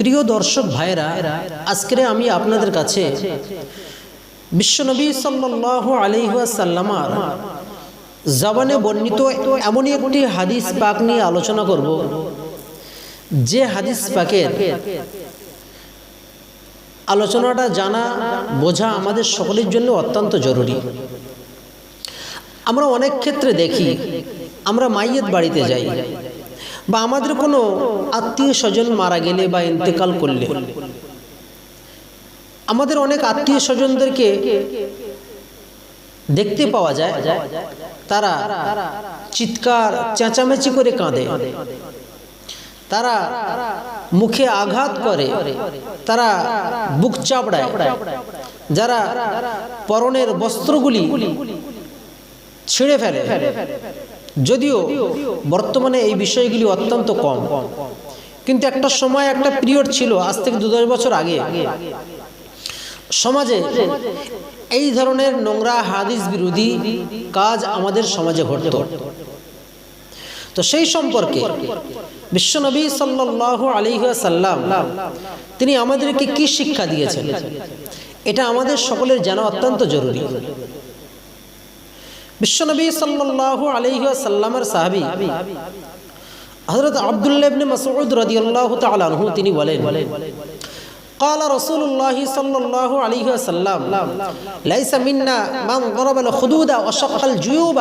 প্রিয় দর্শক ভাইরা আজকে আমি আপনাদের কাছে বিশ্বনবী সাল্লাহ আলিহাসাল্লামার জবানে বর্ণিত এমনই একটি হাদিস পাক নিয়ে আলোচনা করব। যে হাদিস পাকের আলোচনাটা জানা, বোঝা আমাদের সকলের জন্য অত্যন্ত জরুরি। আমরা অনেক ক্ষেত্রে দেখি, আমরা মাইয়ের বাড়িতে যাই। বা আমাদের কোনো আত্মীয় স্বজন মারা গেলে বা ইন্তেকাল করলে। আমাদের অনেক আত্মীয় স্বজনদেরকে দেখতে পাওয়া যায়, তারা চিৎকার, চেঁচামেচি করে কাঁদে। তারা মুখে আঘাত করে, তারা বুক চাপড়ায়। যারা পরনের বস্ত্রগুলি ছিঁড়ে ফেলে। যদিও বর্তমানে এই বিষয়গুলি অত্যন্ত কম। কিন্তু একটা সময় একটা পিরিয়ড ছিল, আজ থেকে দু দশ বছর আগে। সমাজে এই ধরনের নোংরা হাদিস বিরোধী কাজ আমাদের সমাজে ঘটত। তো সেই সম্পর্কে বিশ্বনবী সাল্লাহ আলিহাসাল্লাম তিনি আমাদেরকে কি শিক্ষা দিয়েছেন? এটা আমাদের সকলের জানা অত্যন্ত জরুরি। বিশ্বনবী সাল্লাহ আলিহাসাল্লামের সাহাবি হজরত আবদুল্লাবনে মসউদ রদিয়াল্লাহ তালু তিনি বলেন قال رسول الله صلى الله عليه وسلم ليس منا من ضرب الخدود وشق الجيوب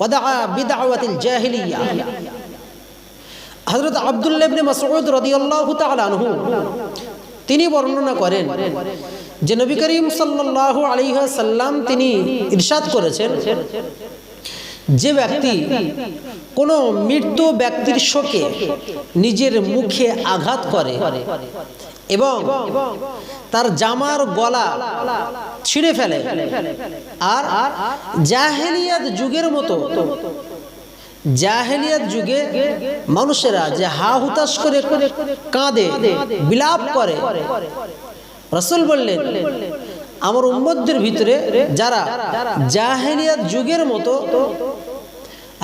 ودعا بدعوة الجاهلية হজরত আবদুল্লাহ ইবনে মাসউদ রাদিয়াল্লাহু তাআলা আনহু তিনি বর্ণনা করেন যে নবী করিম সাল্লাল্লাহু আলাইহি সাল্লাম তিনি ইরশাদ করেছেন, যে ব্যক্তি কোনো মৃত্যু ব্যক্তির শোকে নিজের মুখে আঘাত করে এবং তার জামার গলা ছিঁড়ে ফেলে আর জাহেলিয়াত যুগের মতো, জাহেলিয়াত যুগে মানুষেরা যে হা হুতাশ করে কাঁদে, বিলাপ করে রসুল বললেন, আমার উম্মদের ভিতরে যারা জাহেলিয়াত যুগের মতো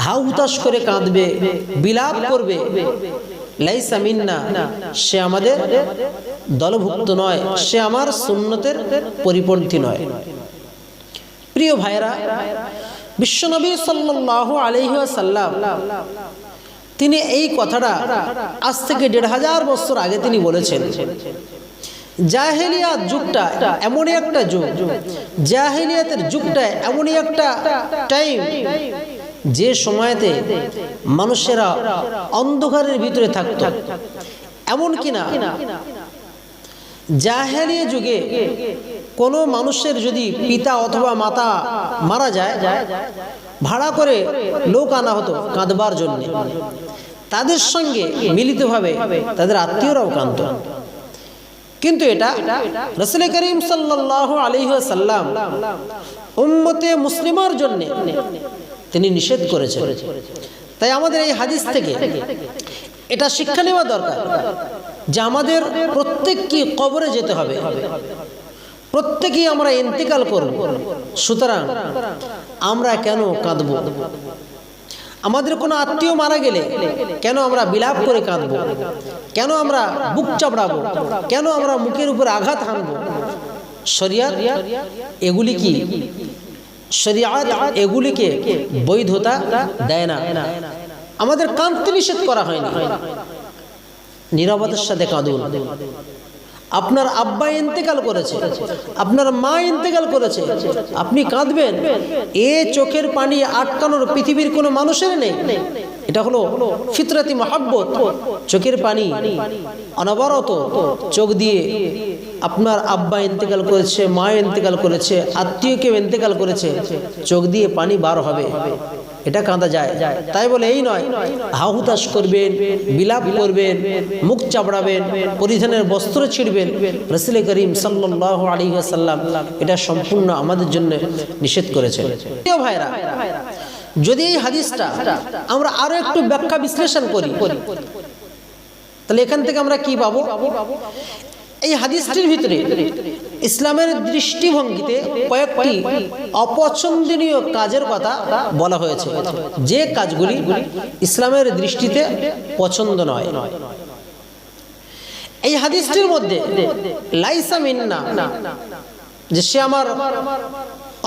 হা হুতাশ করে কাঁদবে, বিলাপ করবে সে আমাদের দলভুক্ত নয়, সে আমার সুন্নতের পরিপন্থী নয়। প্রিয় ভাইরা বিশ্বনবী সাল্লাহ আলহিহাসাল্লাম তিনি এই কথাটা আজ থেকে দেড় হাজার বছর আগে তিনি বলেছেন। জাহেলিয়াত যুগটা এমনই একটা যুগ। জাহেলিয়াতের যুগটা এমনই একটা টাইম যে সময়তে মানুষেরা অন্ধকারের ভিতরে থাকত। এমন কিনা? জাহেলিয়া যুগে কোনো মানুষের যদি পিতা অথবা মাতা মারা যায়, ভাড়া করে লোক আনা হতো কাঁদবার জন্য। তাদের সঙ্গে মিলিতভাবে তাদের আত্মীয়রাও কাঁদত। কিন্তু এটা রসুল করিম সাল্লাহ আলিহাসাল্লাম উম্মতে মুসলিমার জন্য তিনি নিষেধ করেছেন। তাই আমাদের এই হাদিস থেকে এটা শিক্ষা নেওয়া দরকার যে আমাদের প্রত্যেককে কবরে যেতে হবে। প্রত্যেকেই আমরা ইন্তেকাল করব। সুতরাং আমরা কেন কাঁদব? আমাদের কোনো আত্মীয় মারা গেলে কেন আমরা বিলাপ করে কাঁদব? কেন আমরা বুক চাপড়াবো? কেন আমরা মুখের উপর আঘাত হানবো? শরিয়াত, এগুলি কি? শরিয়াত, এগুলিকে বৈধতা দেয় না। আমাদের কাঁদতে নিষেধ করা হয়নি। নিরবতার সাথে কাঁদুন। আপনার আব্বা ইন্তেকাল করেছে। আপনার মা ইন্তেকাল করেছে। আপনি কাঁদবেন। এ চোখের পানি আটকানোর পৃথিবীর কোনো মানুষের নেই। এটা হলো ফিতরাতি মহাব্বত। চোখের পানি অনবরত চোখ দিয়ে আপনার আব্বা ইন্তেকাল করেছে, মা ইন্তেকাল করেছে আত্মীয় কেউ ইন্তেকাল করেছে। চোখ দিয়ে পানি বার হবে। এটা কাঁদা যায়। তাই বলে এই নয় হাহুতাস করবেন বিলাপ করবেন মুখ চাপড়াবেন পরিধানের বস্ত্র ছিঁড়বেন। রসুল করিম সাল্লাহ আলী সাল্লাম এটা সম্পূর্ণ আমাদের জন্য নিষেধ করেছে ভাইরা যদি এই হাদিসটা আমরা আরও একটু ব্যাখ্যা বিশ্লেষণ করি তাহলে এখান থেকে আমরা কি পাবো? এই হাদিসটির ভিতরে ইসলামের দৃষ্টিভঙ্গিতে কয়েকটি অপছন্দনীয় কাজের কথা বলা হয়েছে। যে কাজগুলি ইসলামের দৃষ্টিতে পছন্দ নয়। এই হাদিসটির মধ্যে লাইসা মিন্না, যে সে আমার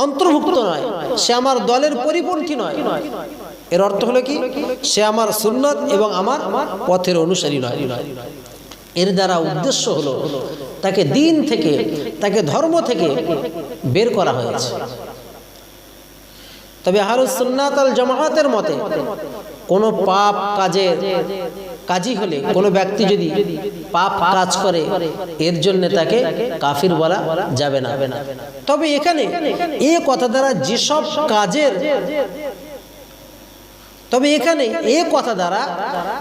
অন্তর্ভুক্ত নয়, সে আমার দলের পরিপন্থী নয়, এর অর্থ হলো কি, সে আমার সুন্নত এবং আমার পথের অনুসারী নয়। এর দ্বারা উদ্দেশ্য হলো তাকে দিন থেকে, তাকে ধর্ম থেকে বের করা হয়েছে। তবে আহলুসুন্নাত আল জামায়াতের মতে কোনো পাপ কাজের কাজী হলে, কোনো ব্যক্তি যদি পাপ কাজ করে, এর জন্য তাকে কাফির বলা যাবে না। তবে এখানে এ কথা দ্বারা যেসব কাজের তবে এখানে এ কথা দ্বারা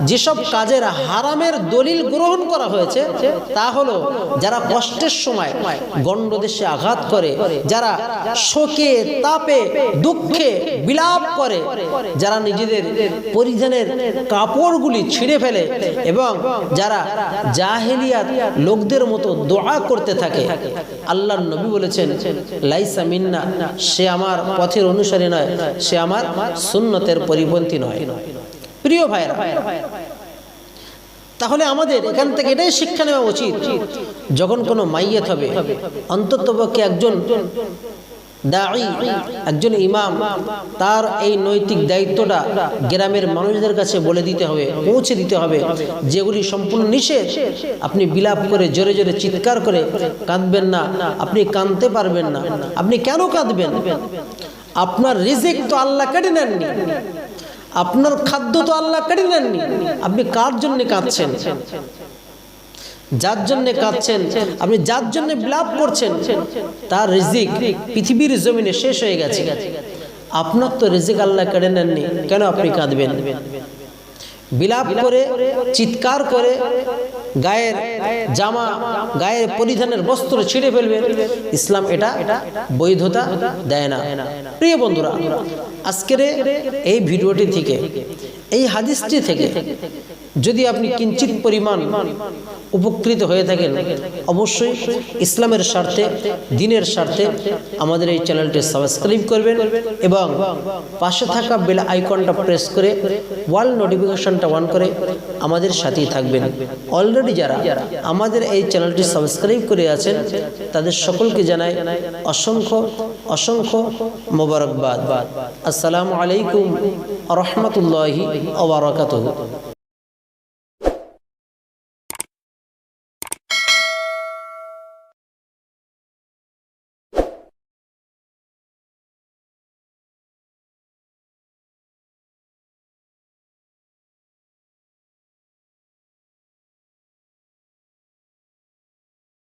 যেসব কাজের হারামের দলিল গ্রহণ করা হয়েছে, তা হলো যারা কষ্টের সময় গণ্ডদেশে আঘাত করে, যারা শোকে, তাপে, দুঃখে বিলাপ করে, যারা নিজেদের পরিধানের কাপড়গুলি ছিঁড়ে ফেলে এবং যারা জাহেলিয়াত লোকদের মতো দোয়া করতে থাকে। আল্লাহ নবী বলেছেন, লাইসা মিন্না, সে আমার পথের অনুসারী নয়, সে আমার সুন্নতের পরিপন্থী প্রিয় ভাইরা তাহলে আমাদের এখান থেকে এটাই শিক্ষা নেওয়া উচিত, যখন কোনো মাইয়াত হবে অন্ততপক্ষে একজন একজন ইমাম, তার এই নৈতিক দায়িত্বটা গ্রামের মানুষদের কাছে বলে দিতে হবে, পৌঁছে দিতে হবে, যেগুলি সম্পূর্ণ নিষেধ। আপনি বিলাপ করে জোরে জোরে চিৎকার করে কাঁদবেন না, আপনি কাঁদতে পারবেন না। আপনি কেন কাঁদবেন? আপনার রিজিক তো আল্লাহ কেটে নেননি। আপনার খাদ্য তো আল্লাহ কেড়ে নেননি। আপনি কার জন্য কাঁদছেন? যার জন্য কাঁদছেন? আপনি যার জন্য বিলাপ করছেন? তার রিজিক পৃথিবীর জমিনে শেষ হয়ে গেছে। আপনার তো রিজিক আল্লাহ কেড়ে নেননি। কেন আপনি কাঁদবেন? বিলাপ করে চিৎকার করে গায়ের জামা গায়ের পরিধানের বস্ত্র ছিঁড়ে ফেলবে। ইসলাম এটা বৈধতা দেয় না। প্রিয় বন্ধুরা আজকের এই ভিডিওটি থেকে এই হাদিসটি থেকে যদি আপনি কিঞ্চিত পরিমাণ উপকৃত হয়ে থাকেন, অবশ্যই ইসলামের স্বার্থে, দিনের স্বার্থে আমাদের এই চ্যানেলটি সাবস্ক্রাইব করবেন এবং পাশে থাকা বেল আইকনটা প্রেস করে ওয়াল নোটিফিকেশনটা অন করে আমাদের সাথেই থাকবেন। অলরেডি যারা আমাদের এই চ্যানেলটি সাবস্ক্রাইব করে আছেন, তাদের সকলকে জানাই অসংখ্য অসংখ্য মোবারকবাদ। আসসালামু আলাইকুম রহমতুল্লাহি ওবরাকাতুহু